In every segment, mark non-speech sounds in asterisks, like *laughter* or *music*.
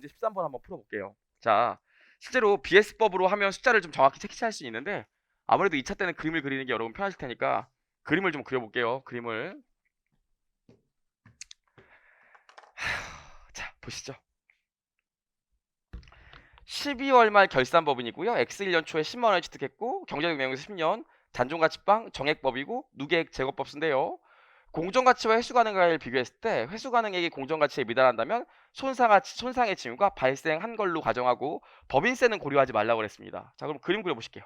문제 13번 한번 풀어볼게요. 자, 실제로 BS법으로 하면 숫자를 좀 정확히 채취할 수 있는데 아무래도 2차 때는 그림을 그리는 게 여러분 편하실 테니까 그림을 좀 그려볼게요. 그림을. *sighs* 자, 보시죠. 12월 말 결산법인이고요. X1년 초에 10만 원을 취득했고 경제적 내용에서 10년 잔존가치방 정액법이고 누계액 제거법 쓴데요. 공정 가치와 회수 가능가를 비교했을 때 회수 가능액이 공정 가치에 미달한다면 손상가치, 손상의 징후가 발생한 걸로 가정하고 법인세는 고려하지 말라고 그랬습니다. 자 그럼 그림 그려 보실게요.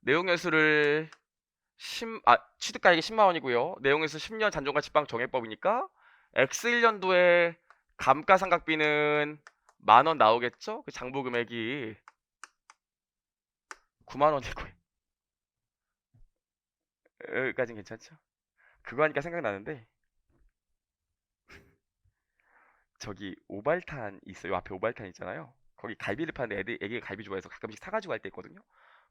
내용 연수를 10, 아, 취득가액이 10만 원이고요. 내용 연수 10년 잔존가치방 정액법이니까 X1년도에 감가상각비는 만 원 나오겠죠? 그 장부 금액이 9만 원이고요. 여기까지는 괜찮죠? 그거 하니까 생각나는데 저기 오발탄 있어요. 앞에 오발탄 있잖아요. 거기 갈비를 파는데 애들 애기가 갈비 좋아해서 가끔씩 사가지고 갈 때 있거든요.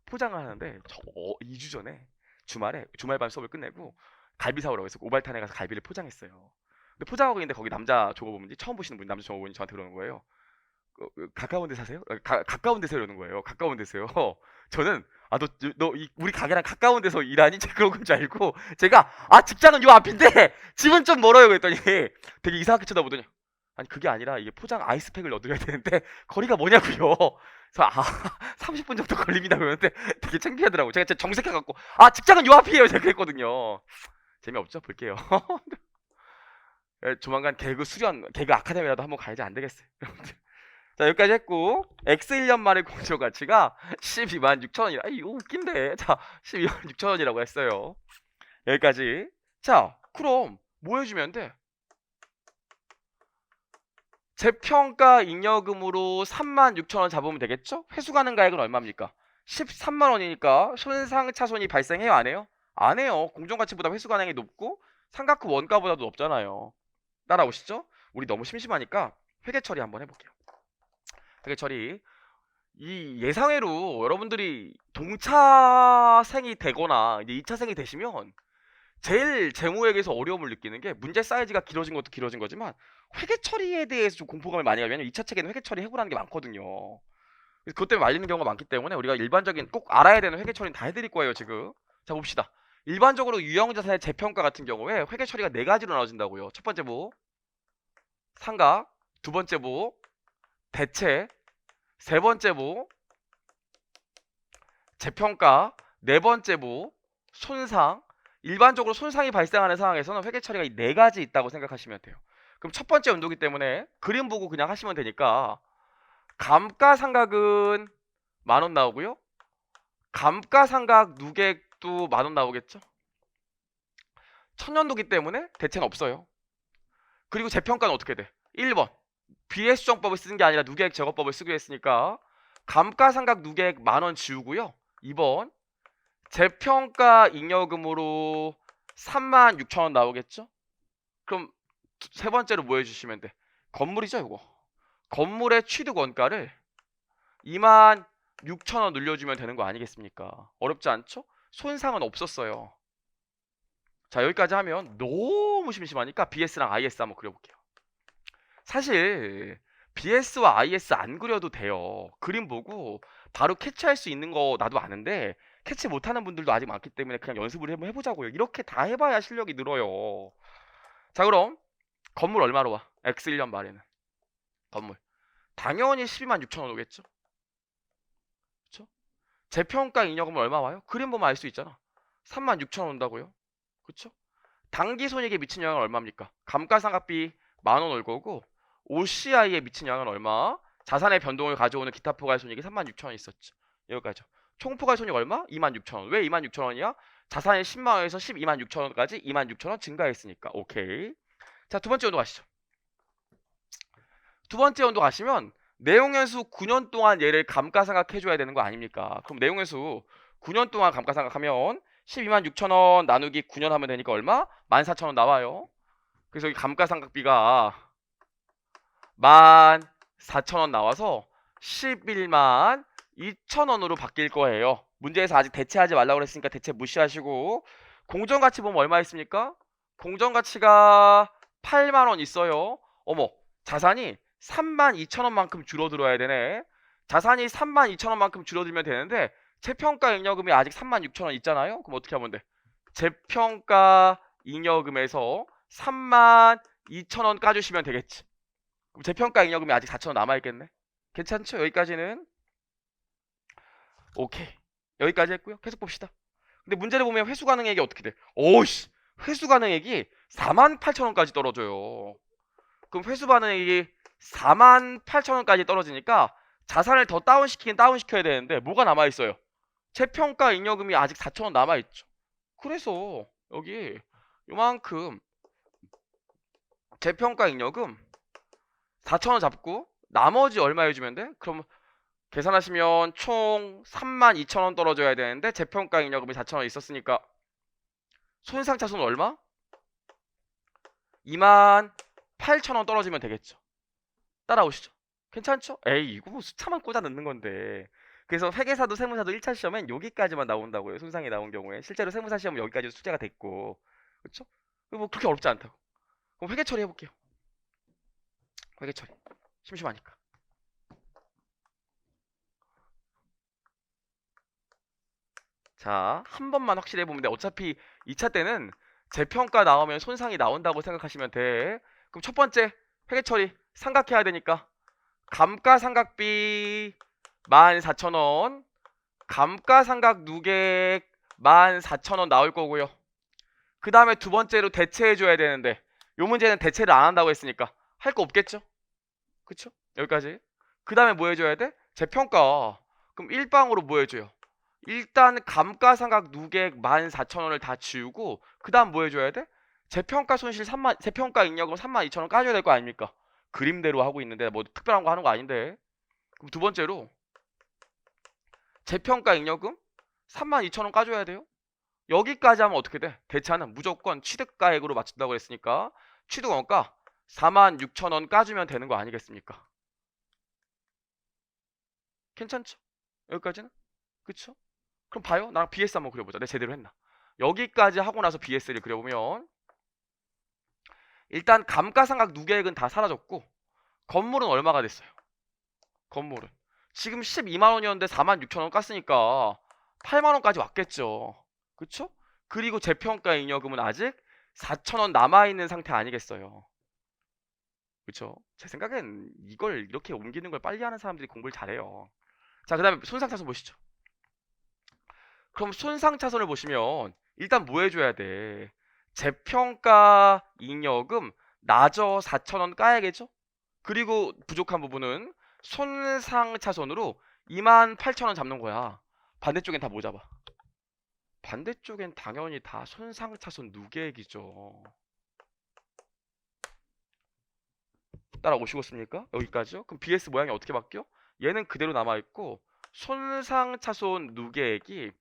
포장을 하는데 저 어, 2주 전에 주말에 주말반 수업을 끝내고 갈비 사오라고 해서 오발탄에 가서 갈비를 포장했어요. 근데 포장하고 있는데 거기 남자 조업원분이 처음 보시는 분 남자 조업원이 저한테 그러는 거예요. 어, 어, 가까운 데 사세요? 어, 가, 가까운 데서 이러는 거예요. 가까운 데서요. *laughs* 저는 아 너너 우리 가게랑 가까운 데서 일하니? 그런 건 줄 알고 *laughs* 제가 아 직장은 요 앞인데 *laughs* 집은 좀 멀어요 그랬더니 되게 이상하게 쳐다보더니 아니 그게 아니라 이게 포장 아이스팩을 넣어드려야 되는데 거리가 뭐냐고요. 그래서 아 30분 정도 걸립니다 그러는데 되게 창피하더라고. 제가 진짜 정색해갖고 아 직장은 요 앞이에요 제가 그랬거든요. *sniffs* 재미없죠? 볼게요. 예, 조만간 개그 수련, 개그 아카데미라도 한번 가야지 안 되겠어요. 자, 여기까지 했고, X1년 만의 공조 가치가 12만 6천 원이라, 아, 이거 웃긴데. 자, 12만 6천 원이라고 했어요. 여기까지. 자, 그럼 뭐 해주면 돼? 재평가 잉여금으로 3만 6천 원 잡으면 되겠죠? 회수 가능 가액은 얼마입니까? 13만 원이니까 손상 차손이 발생해요, 안 해요? 안 해요. 공정가치보다 회수 가능이 높고 삼각후 원가보다도 높잖아요. 따라오시죠? 우리 너무 심심하니까 회계 처리 한번 해볼게요. 회계 처리. 이 예상외로 여러분들이 동차생이 되거나 이제 2차생이 되시면 제일 재무회계에서 어려움을 느끼는 게 문제 사이즈가 길어진 것도 길어진 거지만 회계 처리에 대해서 좀 공포감을 많이. 왜냐면 2차 책에는 회계 처리 해고라는 게 많거든요. 그것 때문에 말리는 경우가 많기 때문에 우리가 일반적인 꼭 알아야 되는 회계 처리는 다 해드릴 거예요 지금. 자 봅시다. 일반적으로 유형자산의 재평가 같은 경우에 회계 처리가 네 가지로 나눠진다고요. 첫 번째 뭐 상각, 두 번째 뭐 대체, 세 번째 뭐 재평가, 네 번째 뭐 손상. 일반적으로 손상이 발생하는 상황에서는 회계 처리가 이 네 가지 있다고 생각하시면 돼요. 그럼 첫 번째 운동이기 때문에 그림 보고 그냥 하시면 되니까 감가상각은 만 원 나오고요. 감가상각 누계도 만 원 나오겠죠? 천년도기 때문에 대체는 없어요. 그리고 재평가는 어떻게 돼? 1번 비례수정법을 쓰는 게 아니라 누계액 제거법을 쓰기로 했으니까 감가상각 누계액 만원 지우고요. 2번 재평가 잉여금으로 3만 6천 원 나오겠죠? 그럼 두- 세 번째로 뭐 해주시면 돼? 건물이죠 이거. 건물의 취득 원가를 2만 6천 원 늘려주면 되는 거 아니겠습니까? 어렵지 않죠? 손상은 없었어요. 자 여기까지 하면 너무 심심하니까 BS랑 IS 한번 그려볼게요. 사실 BS와 IS 안 그려도 돼요. 그림 보고 바로 캐치할 수 있는 거 나도 아는데 캐치 못하는 분들도 아직 많기 때문에 그냥 연습을 한번 해보자고요. 이렇게 다 해봐야 실력이 늘어요. 자 그럼 건물 얼마로 와? X1년 말에는 건물 당연히 12만 6천 원 오겠죠? 그쵸? 재평가 잉여금은 얼마 와요? 그림 보면 알 수 있잖아. 3만 6천 원 온다고요? 그쵸? 단기 손익에 미친 영향은 얼마입니까? 감가상각비 만 원 올 거고 OCI에 미친 영향은 얼마? 자산의 변동을 가져오는 기타 포괄 손익이 3만 6천 원 있었죠. 여기까지죠. 총 포괄 손익 얼마? 2만 6천 원. 왜 2만 6천 원이야? 자산이 10만 원에서 12만 6천 원까지 2만 6천 원 증가했으니까. 오케이. 자, 두 번째 연도 가시죠. 두 번째 연도 가시면 내용연수 9년 동안 얘를 감가상각 해줘야 되는 거 아닙니까? 그럼 내용연수 9년 동안 감가상각하면 12만 6천 원 나누기 9년 하면 되니까 얼마? 14,000원 나와요. 그래서 이 감가상각비가 14,000원 나와서 11만 2천원으로 바뀔 거예요. 문제에서 아직 대체하지 말라고 그랬으니까 대체 무시하시고 공정가치 보면 얼마 있습니까? 공정가치가 8만원 있어요. 어머 자산이 3만 2천 원만큼 줄어들어야 되네. 자산이 3만 2천 원만큼 줄어들면 되는데 재평가 잉여금이 아직 3만 6천 원 있잖아요. 그럼 어떻게 하면 돼? 재평가 잉여금에서 3만 2천 원 까주시면 되겠지. 그럼 재평가 잉여금이 아직 4천 원 남아 있겠네. 괜찮죠? 여기까지는 오케이. 여기까지 했고요. 계속 봅시다. 근데 문제를 보면 회수 가능액이 어떻게 돼? 오씨, 회수 가능액이 4만 8천 원까지 떨어져요. 그럼 회수 가능액이 4만 8천 원까지 떨어지니까 자산을 더 다운시키긴 다운시켜야 되는데 뭐가 남아 있어요? 재평가 잉여금이 아직 4천 원 남아 있죠. 그래서 여기 요만큼 재평가 잉여금 4천 원 잡고 나머지 얼마 해주면 돼? 그럼 계산하시면 총 3만 2천 원 떨어져야 되는데 재평가 잉여금이 4천 원 있었으니까 손상차손 얼마? 2만 8천 원 떨어지면 되겠죠. 따라오시죠. 괜찮죠? 에이 이거 뭐 숫자만 꽂아 넣는 건데 그래서 회계사도 세무사도 1차 시험엔 여기까지만 나온다고요. 손상이 나온 경우에 실제로 세무사 시험은 여기까지 수제가 됐고 그렇죠? 뭐 그렇게 어렵지 않다고. 그럼 회계 처리 해볼게요. 처리. 심심하니까. 자, 한 번만 확실히 해보면 돼. 어차피 2차 때는 재평가 나오면 손상이 나온다고 생각하시면 돼. 그럼 첫 번째 회계 처리 삼각해야 되니까 감가상각비 14,000원 감가상각 누객 14,000원 나올 거고요. 그 다음에 두 번째로 대체해 줘야 되는데 요 문제는 대체를 안 한다고 했으니까 할 거 없겠죠? 그쵸? 여기까지. 그 다음에 뭐 해줘야 돼? 재평가. 그럼 일방으로 뭐 해줘요? 일단 감가상각 누객 14,000원을 다 지우고 그 다음 뭐 해줘야 돼? 재평가 손실 3만, 재평가 잉여금 32,000원 까줘야 될 거 아닙니까? 그림대로 하고 있는데 뭐 특별한 거 하는 거 아닌데 그럼 두 번째로 재평가 잉여금 32,000원 까줘야 돼요 여기까지 하면 어떻게 돼? 대차는 무조건 취득가액으로 맞춘다고 했으니까 취득원가 46,000원 까주면 되는 거 아니겠습니까? 괜찮죠? 여기까지는? 그쵸? 그럼 봐요 나랑 BS 한번 그려보자 내가 제대로 했나 여기까지 하고 나서 BS를 그려보면 일단 감가상각 누계액은 다 사라졌고 건물은 얼마가 됐어요? 건물은 지금 12만 원이었는데 4만 6천 원 깠으니까 8만 원까지 왔겠죠 그쵸? 그리고 재평가 잉여금은 아직 4천 원 남아 있는 상태 아니겠어요 그쵸? 제 생각엔 이걸 이렇게 옮기는 걸 빨리 하는 사람들이 공부를 잘해요 자 그 다음에 손상차손 보시죠 그럼 손상차손을 보시면 일단 뭐 해줘야 돼? 재평가 잉여금 나저 4천 원 까야겠죠? 그리고 부족한 부분은 손상차손으로 28,000원 잡는 거야. 반대쪽엔 다 뭐 잡아? 반대쪽엔 당연히 다 손상차손 누계액이죠. 따라오시겠습니까? 여기까지요? 그럼 BS 모양이 어떻게 바뀌어? 얘는 그대로 남아있고 손상 차손 누계액이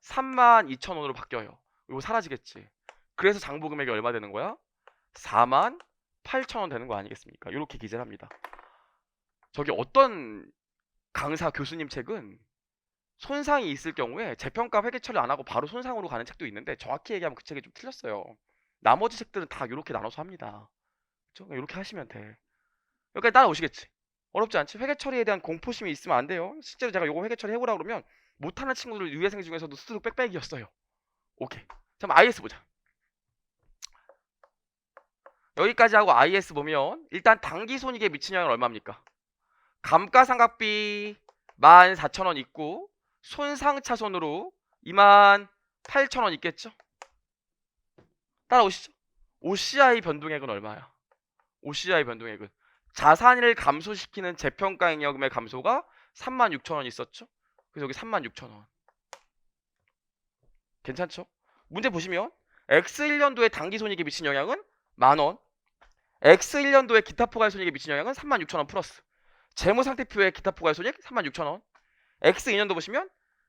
32,000원으로 바뀌어요. 이거 사라지겠지. 그래서 장부 금액이 얼마 되는 거야? 4만 8천원 되는 거 아니겠습니까? 이렇게 기재를 합니다. 저기 어떤 강사 교수님 책은 손상이 있을 경우에 재평가 회계 처리 안 하고 바로 손상으로 가는 책도 있는데 정확히 얘기하면 그 책이 좀 틀렸어요. 나머지 책들은 다 이렇게 나눠서 합니다. 그렇죠? 이렇게 하시면 돼. 여기까지 따라오시겠지? 어렵지 않지? 회계 처리에 대한 공포심이 있으면 안 돼요. 실제로 제가 요거 회계 처리 해보라 그러면 못하는 친구들 유예생 중에서도 스스로 빽빽이었어요. 오케이. 자, 그럼 IS 보자. 여기까지 하고 IS 보면 일단 당기손익에 미친 영향은 얼마입니까? 감가상각비 14,000원 있고 손상차손으로 28,000원 있겠죠? 따라오시죠. OCI 변동액은 얼마야? OCI 변동액은 자산을 감소시키는 재평가 잉여금의 감소가 36,000원 있었죠? 그래서 여기 36,000원. 괜찮죠? 문제 보시면 X1년도에 당기손익에 미친 영향은 만 원. X1년도에 기타 포괄 손익에 미친 영향은 36,000원 플러스. 재무 상태표에 기타 포괄 손익 36,000원. X2년도 보시면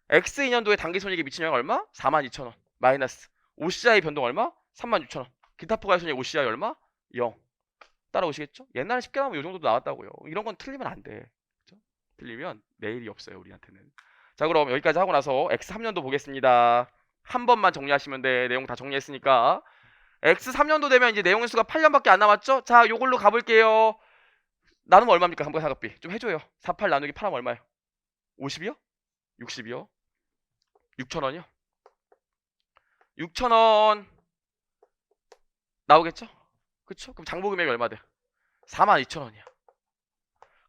X2년도에 당기손익에 미친 영향 얼마? 42,000원. 마이너스. OCI 변동 얼마? 36,000원. 기타 포괄 손익 OCI 얼마? 0. 따라오시겠죠? 옛날에 쉽게 나오면 이 정도도 나왔다고요. 이런 건 틀리면 안 돼. 그죠? 틀리면 내일이 없어요, 우리한테는. 자, 그럼 여기까지 하고 나서 X3년도 보겠습니다. 한 번만 정리하시면 돼. 내용 다 정리했으니까. X3년도 되면 이제 내용 수가 8년밖에 안 남았죠? 자, 요걸로 가볼게요. 나누면 얼마입니까? 감가상각비. 좀 해줘요. 48 나누기 8하면 얼마예요? 50이요? 60이요? 6천원이요? 6천원 나오겠죠? 그쵸? 그럼 장부 금액이 얼마 돼? 42,000원이야.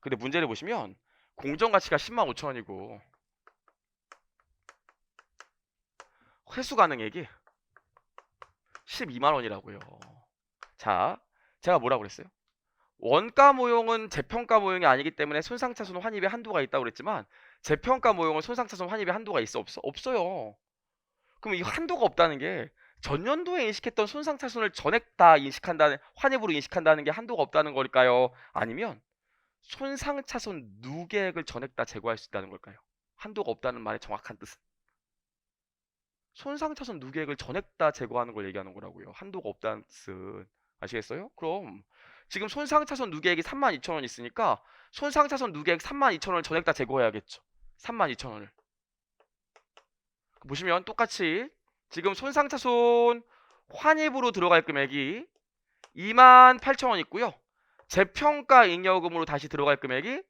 근데 문제를 보시면 공정 가치가 10만 5천 원이고 회수 가능액이 12만 원이라고요. 자, 제가 뭐라고 그랬어요? 원가 모형은 재평가 모형이 아니기 때문에 손상차손 환입에 한도가 있다고 그랬지만 재평가 모형은 손상차손 환입에 한도가 있어 없어? 없어요. 그럼 이 한도가 없다는 게 전년도에 인식했던 손상 차손을 전액 다 인식한다는 환입으로 인식한다는 게 한도가 없다는 걸까요? 아니면 손상 차손 누계액을 전액 다 제거할 수 있다는 걸까요? 한도가 없다는 말의 정확한 뜻은 손상 차손 누계액을 전액 다 제거하는 걸 얘기하는 거라고요. 한도가 없다는 뜻은 아시겠어요? 그럼 지금 손상 차손 누계액이 32,000원 있으니까 손상 차손 누계액 32,000원을 전액 다 제거해야겠죠. 32,000원을 보시면 똑같이 지금 손상차손 환입으로 들어갈 금액이 28,000원 있고요. 재평가 잉여금으로 다시 들어갈 금액이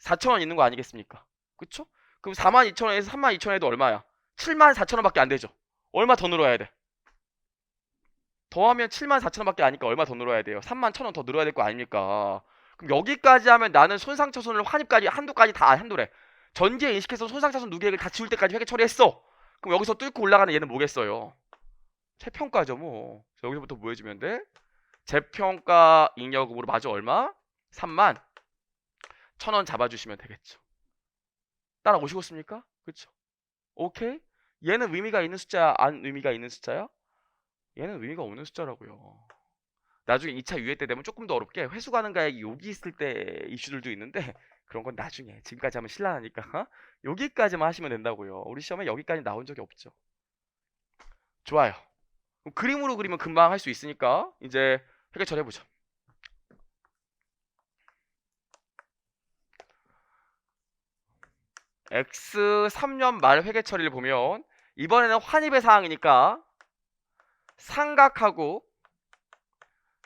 4,000원 있는 거 아니겠습니까? 그쵸? 그럼 42,000원에서 32,000원에도 얼마야? 74,000원밖에 안 되죠. 얼마 더 늘어야 돼? 더하면 74,000원밖에 아니까 얼마 더 늘어야 돼요? 31,000원 더 늘어야 될 거 아닙니까? 그럼 여기까지 하면 나는 손상차손을 환입까지 한도까지 다 한도래. 전기에 인식해서 손상차손 누계액을 다 지울 때까지 회계 처리했어. 그럼 여기서 뚫고 올라가는 얘는 뭐겠어요? 재평가죠 뭐. 자, 여기서부터 뭐 해주면 돼? 재평가 잉여금으로 마저 얼마? 3만 1,000원 잡아주시면 되겠죠. 따라오시겠습니까? 그쵸? 오케이? 얘는 의미가 있는 숫자, 안 의미가 있는 숫자야? 얘는 의미가 없는 숫자라고요. 나중에 2차 유예 때 되면 조금 더 어렵게 회수 가능가액이 여기 있을 때 이슈들도 있는데 그런 건 나중에 지금까지 하면 신랄하니까 *laughs* 여기까지만 하시면 된다고요. 우리 시험에 여기까지 나온 적이 없죠. 좋아요. 그림으로 그리면 금방 할 수 있으니까 이제 해결 해보죠. X 3년 말 회계 처리를 보면 이번에는 환입의 사항이니까 상각하고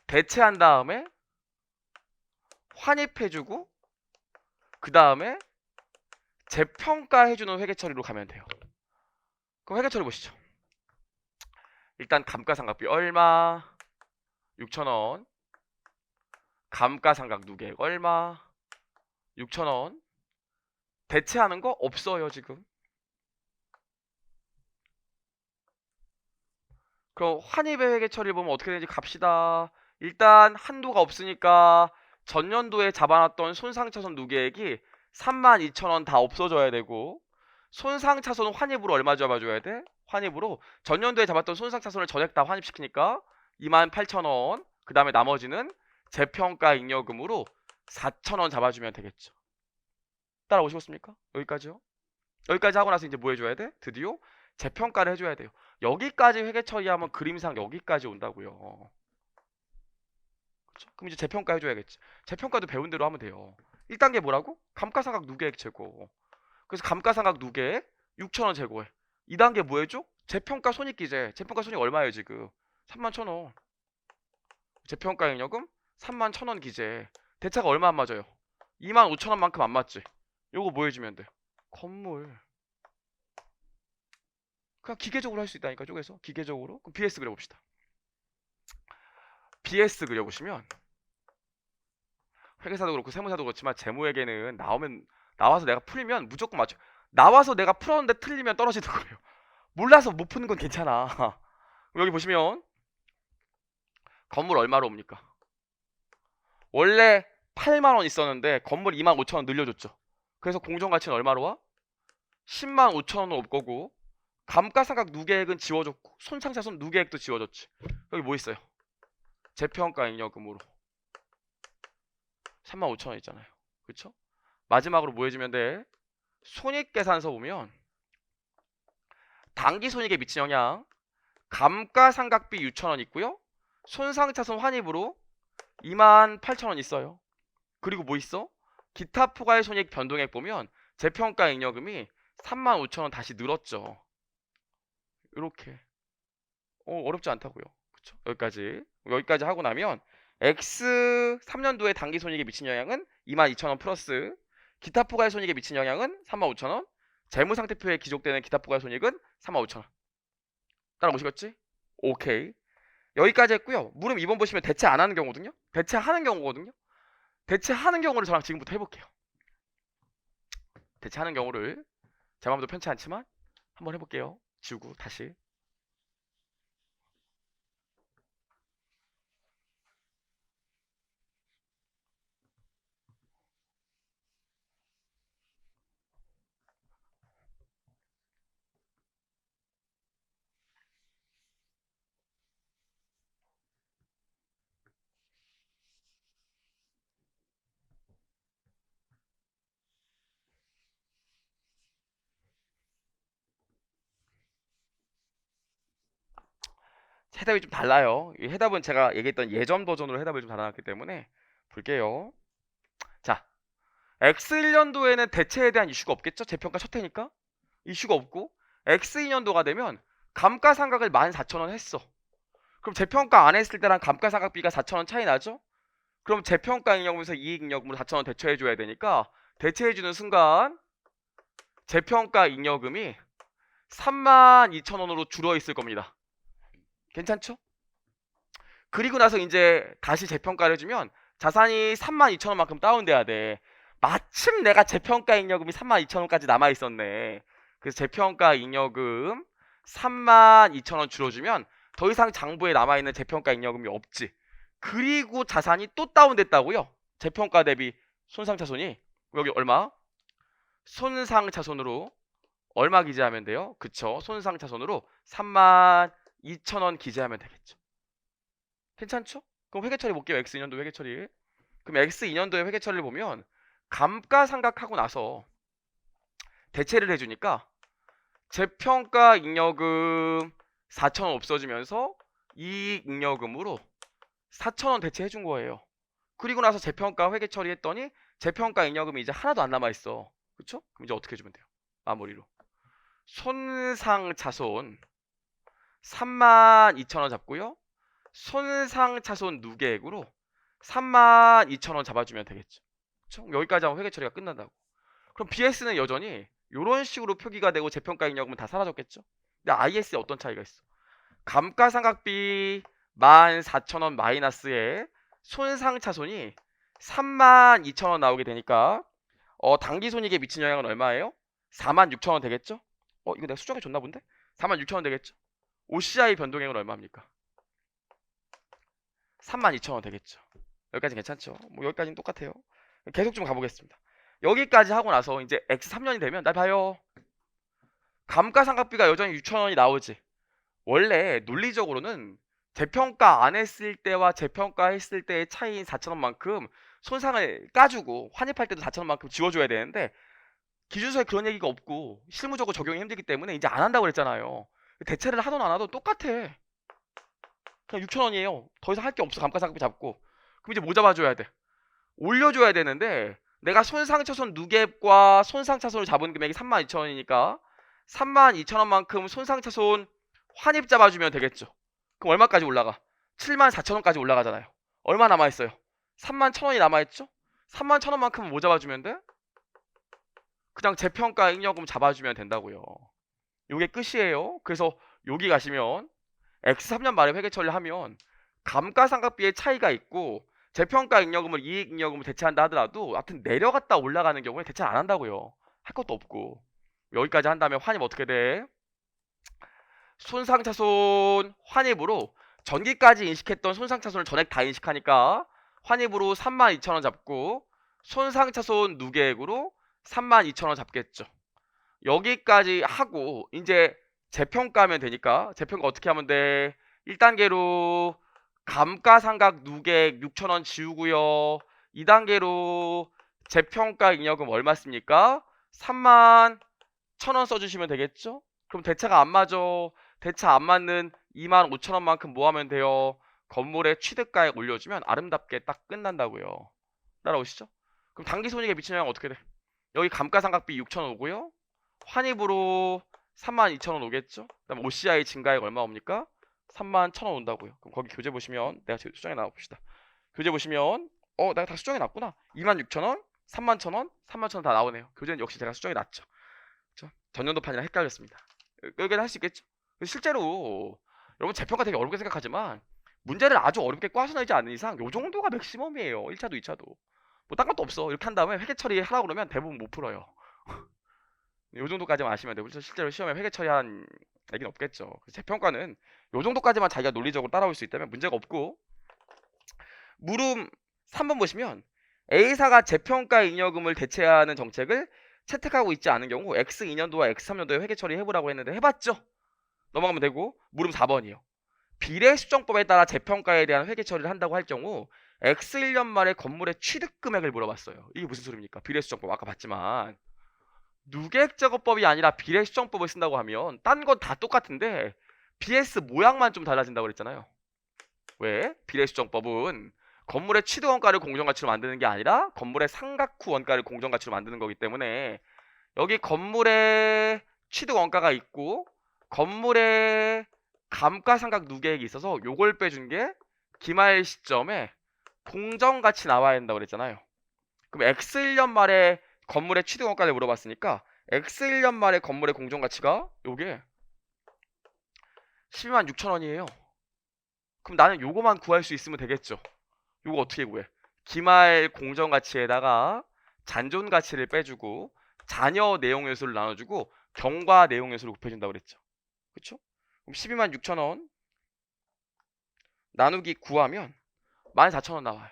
대체한 다음에 환입해주고 그 다음에 재평가해주는 회계 처리로 가면 돼요. 그럼 회계 처리 보시죠. 일단 감가상각비 얼마? 6천원 감가상각 누계 얼마? 6천원 대체하는 거 없어요 지금 그럼 환입의 회계 처리 보면 어떻게 되는지 갑시다 일단 한도가 없으니까 전년도에 잡아놨던 손상차손 누계액이 32,000원 다 없어져야 되고 손상차손 환입으로 얼마 잡아줘야 돼? 환입으로 전년도에 잡았던 손상차손을 전액 다 환입시키니까 28,000원 그 다음에 나머지는 재평가 잉여금으로 4,000원 잡아주면 되겠죠 따라오시겠습니까? 여기까지요? 여기까지 하고 나서 이제 뭐 해줘야 돼? 드디어 재평가를 해줘야 돼요 여기까지 회계 처리하면 그림상 여기까지 온다고요 그쵸? 그럼 이제 재평가 해줘야겠지. 재평가도 배운 대로 하면 돼요. 1단계 뭐라고? 감가상각 누계액 제고. 그래서 감가상각 누계액 6,000원 제고해. 2단계 뭐 해줘? 재평가 손익기재. 재평가 손익 얼마예요 지금? 31,000원. 재평가 잉여금 31,000원 기재. 대차가 얼마 안 맞아요? 25,000원만큼 안 맞지? 요거 뭐 해주면 돼? 건물. 그냥 기계적으로 할 수 있다니까 쪼개서. 기계적으로. 그럼 BS 그려봅시다 BS 그려보시면 회계사도 그렇고 세무사도 그렇지만 재무회계는 나오면 나와서 내가 풀면 무조건 맞죠 나와서 내가 풀었는데 틀리면 떨어지는 *laughs* 거예요. 몰라서 못 푸는 건 괜찮아. *laughs* 여기 보시면 건물 얼마로 옵니까? 원래 8만 원 있었는데 건물 2만 5천 원 늘려줬죠. 그래서 공정 가치는 얼마로 와? 10만 5천 원으로 올 거고 감가상각 누계액은 지워졌고 손상차손 누계액도 지워졌지. 여기 뭐 있어요? 재평가 잉여금으로 3만 5천원 있잖아요 그쵸? 마지막으로 뭐 해주면 돼? 손익계산서 보면 당기 손익에 미친 영향 감가상각비 6천원 있고요 손상차손 환입으로 2만 8천원 있어요 그리고 뭐 있어? 기타 포괄 손익 변동액 보면 재평가 잉여금이 3만 5천원 다시 늘었죠 이렇게 어, 어렵지 않다고요 그쵸? 여기까지 여기까지 하고 나면 X 3년도에 단기 손익에 미친 영향은 22,000원 플러스 기타 포괄 손익에 미친 영향은 35,000원 재무 상태표에 기록되는 기타 포괄 손익은 35,000원. 따라오시겠지? 오케이. 여기까지 했고요. 물음 2번 보시면 대체 안 하는 경우거든요. 대체하는 경우거든요. 대체하는 경우를 저랑 지금부터 해볼게요. 대체하는 경우를 제 마음도 편치 않지만 한번 해볼게요. 지우고 다시 해답이 좀 달라요. 이 해답은 제가 얘기했던 예전 버전으로 해답을 좀 달아놨기 때문에 볼게요. 자, X1년도에는 대체에 대한 이슈가 없겠죠? 재평가 첫 해니까 이슈가 없고 X2년도가 되면 감가상각을 14,000원 했어. 그럼 재평가 안 했을 때랑 감가상각비가 4,000원 차이 나죠? 그럼 재평가 잉여금에서 이익 잉여금으로 4,000원 대체해줘야 되니까 대체해 주는 순간 재평가 잉여금이 32,000원으로 줄어 있을 겁니다. 괜찮죠? 그리고 나서 이제 다시 재평가를 해주면 자산이 32,000원만큼 다운돼야 돼. 마침 내가 재평가 잉여금이 32,000원까지 남아 있었네. 그래서 재평가 잉여금 32,000원 줄여주면 더 이상 장부에 남아 있는 재평가 잉여금이 없지. 그리고 자산이 또 다운됐다고요? 재평가 대비 손상차손이 여기 얼마? 손상차손으로 얼마 기재하면 돼요? 그쵸? 손상차손으로 3만 2,000원 기재하면 되겠죠. 괜찮죠? 그럼 회계 처리 볼게요. X2년도 회계 처리. 그럼 X2년도의 회계 처리를 보면 감가상각하고 나서 대체를 해주니까 재평가 잉여금 4,000원 없어지면서 이익 잉여금으로 4,000원 대체해 준 거예요. 그리고 나서 재평가 회계 처리했더니 재평가 잉여금이 이제 하나도 안 남아 있어. 그쵸? 그럼 이제 어떻게 해주면 돼요? 마무리로. 손상차손 32,000원 잡고요. 손상 차손 누계액으로 32,000원 잡아주면 되겠죠. 그쵸? 여기까지 하면 회계 처리가 끝난다고. 그럼 BS는 여전히 이런 식으로 표기가 되고 재평가 잉여금은 다 사라졌겠죠. 근데 IS에 어떤 차이가 있어? 감가상각비 14,000원 마이너스에 손상차손이 32,000원 나오게 되니까 어, 당기손익에 미친 영향은 얼마예요? 46,000원 되겠죠? 어 이거 내가 수정해 줬나 본데? 46,000원 되겠죠? OCI 변동액은 얼마입니까? 32,000원 되겠죠. 여기까지 괜찮죠? 뭐 여기까지는 똑같아요. 계속 좀 가보겠습니다. 여기까지 하고 나서 이제 X3년이 되면 날 봐요. 감가상각비가 여전히 6,000원이 나오지. 원래 논리적으로는 재평가 안 했을 때와 재평가 했을 때의 차이인 4,000원만큼 손상을 까주고 환입할 때도 4,000원만큼 지워줘야 되는데 기준서에 그런 얘기가 없고 실무적으로 적용이 힘들기 때문에 이제 안 한다고 그랬잖아요. 대체를 하든 안 하든 똑같아. 그냥 6,000원이에요. 더 이상 할 게 없어. 감가상각비 잡고. 그럼 이제 뭐 잡아줘야 돼? 올려줘야 되는데 내가 손상차손 누갭과 손상차손을 잡은 금액이 32,000원이니까 32,000원만큼 손상차손 환입 잡아주면 되겠죠. 그럼 얼마까지 올라가? 74,000원까지 올라가잖아요. 얼마 남아있어요? 31,000원이 남아있죠? 31,000원만큼 뭐 잡아주면 돼? 그냥 재평가 잉여금 잡아주면 된다고요. 요게 끝이에요. 그래서 여기 가시면 X3년 말에 회계 처리하면 감가상각비의 차이가 있고 재평가 잉여금을 이익 잉여금을 대체한다 하더라도 하여튼 내려갔다 올라가는 경우에 대체 안 한다고요. 할 것도 없고 여기까지 한다면 환입 어떻게 돼? 손상차손 환입으로 전기까지 인식했던 손상차손을 전액 다 인식하니까 환입으로 32,000원 잡고 손상차손 누계액으로 32,000원 잡겠죠. 여기까지 하고 이제 재평가하면 되니까 재평가 어떻게 하면 돼? 1단계로 감가상각 누계 6,000원 지우고요. 2단계로 재평가 잉여금 얼마 씁니까? 3만 1,000원 써주시면 되겠죠? 그럼 대차가 안 맞아. 대차 안 맞는 2만 5천원만큼 뭐 하면 돼요? 건물의 취득가액 올려주면 아름답게 딱 끝난다고요. 따라오시죠? 그럼 당기손익에 미치는 영향 어떻게 돼? 여기 감가상각비 6천원 오고요. 환입으로 32,000원 오겠죠? 그다음 OCI 증가액 얼마 옵니까? 31,000원 온다고요. 그럼 거기 교재 보시면 내가 수정해 나와 봅시다. 교재 보시면 어 내가 다 수정해 놨구나 26,000원 31,000원 31,000원 다 나오네요 교재는 역시 제가 수정해 놨죠 그렇죠? 전년도 판이랑 헷갈렸습니다 여기는 할수 있겠죠 실제로 여러분 재평가 되게 어렵게 생각하지만 문제를 아주 어렵게 꽈서 내지 않는 이상 요 정도가 맥시멈이에요 1차도 2차도 뭐 딴 것도 없어 이렇게 한 다음에 회계 처리 하라고 그러면 대부분 못 풀어요 요 정도까지만 아시면 되고 실제로 시험에 회계 처리한 얘기는 없겠죠 재평가는 요 정도까지만 자기가 논리적으로 따라올 수 있다면 문제가 없고 물음 3번 보시면 A사가 재평가 잉여금을 대체하는 정책을 채택하고 있지 않은 경우 X2년도와 X3년도에 회계 처리해보라고 했는데 해봤죠? 넘어가면 되고 물음 4번이요. 비례 수정법에 따라 재평가에 대한 회계 처리를 한다고 할 경우 X1년 말에 건물의 취득 금액을 물어봤어요. 이게 무슨 소리입니까? 비례 수정법 아까 봤지만 누객 작업법이 아니라 비례 수정법을 쓴다고 하면 딴 건 다 똑같은데 BS 모양만 좀 달라진다고 그랬잖아요. 왜? 비례 수정법은 건물의 취득 원가를 공정 가치로 만드는 게 아니라 건물의 상각후 원가를 공정 가치로 만드는 거기 때문에 여기 건물의 취득 원가가 있고 건물의 감가상각 누계액이 있어서 요걸 빼준 게 기말 시점에 공정 가치 나와야 된다고 그랬잖아요. 그럼 X1년 말에 건물의 취득 원가를 물어봤으니까 X1년 말에 건물의 공정가치가 요게 12만 6천 원이에요. 그럼 나는 요거만 구할 수 있으면 되겠죠. 요거 어떻게 구해? 기말 공정 가치에다가 잔존 가치를 빼주고 잔여 내용 요소를 나눠주고 경과 내용 요소를 곱해준다고 그랬죠. 그쵸? 그럼 12만 6천 원 나누기 9하면 14,000원 나와요.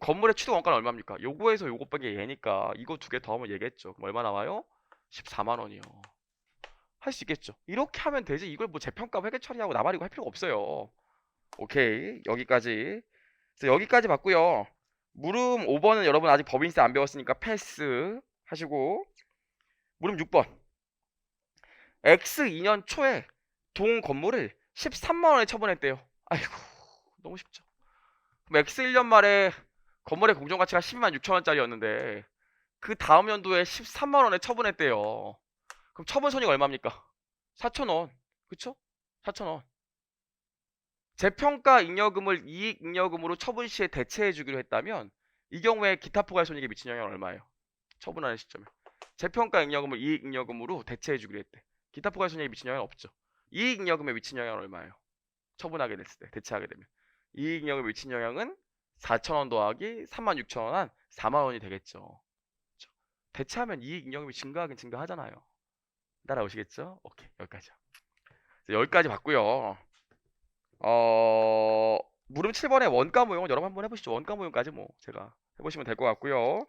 건물의 취득 원가는 얼마입니까? 요거에서 요거 빼기 얘니까 이거 두 개 더하면 얘겠죠. 얼마 나와요? 14만 원이요. 할 수 있겠죠. 이렇게 하면 되지. 이걸 뭐 재평가 회계 처리하고 나발이고 할 필요가 없어요. 오케이 여기까지 그래서 여기까지 봤고요 물음 5번은 여러분 아직 법인세 안 배웠으니까 패스 하시고 물음 6번 X 2년 초에 동 건물을 13만 원에 처분했대요 아이고 너무 쉽죠 그럼 X 1년 말에 건물의 공정 가치가 10만 6천 원짜리였는데 그 다음 연도에 13만 원에 처분했대요 그럼 처분 손익 얼마입니까 4천 원 그쵸 4천 원 재평가 잉여금을 이익 잉여금으로 처분 시에 대체해 주기로 했다면 이 경우에 기타 포괄 손익에 미친 영향은 얼마예요? 처분하는 시점에 재평가 잉여금을 이익 잉여금으로 대체해 주기로 했대. 기타 포괄 손익에 미친 영향은 없죠. 이익 잉여금에 미친 영향은 얼마예요? 처분하게 됐을 때 대체하게 되면 이익 잉여금에 미친 영향은 4,000원 더하기 36,000원 한 4만 원이 되겠죠. 대체하면 이익 잉여금이 증가하긴 증가하잖아요. 따라오시겠죠? 오케이 여기까지요. 여기까지 봤고요. 어 물음 7번의 원가 모형은 여러분 한번 해보시죠. 원가 모형까지 뭐 제가 해보시면 될 것 같고요.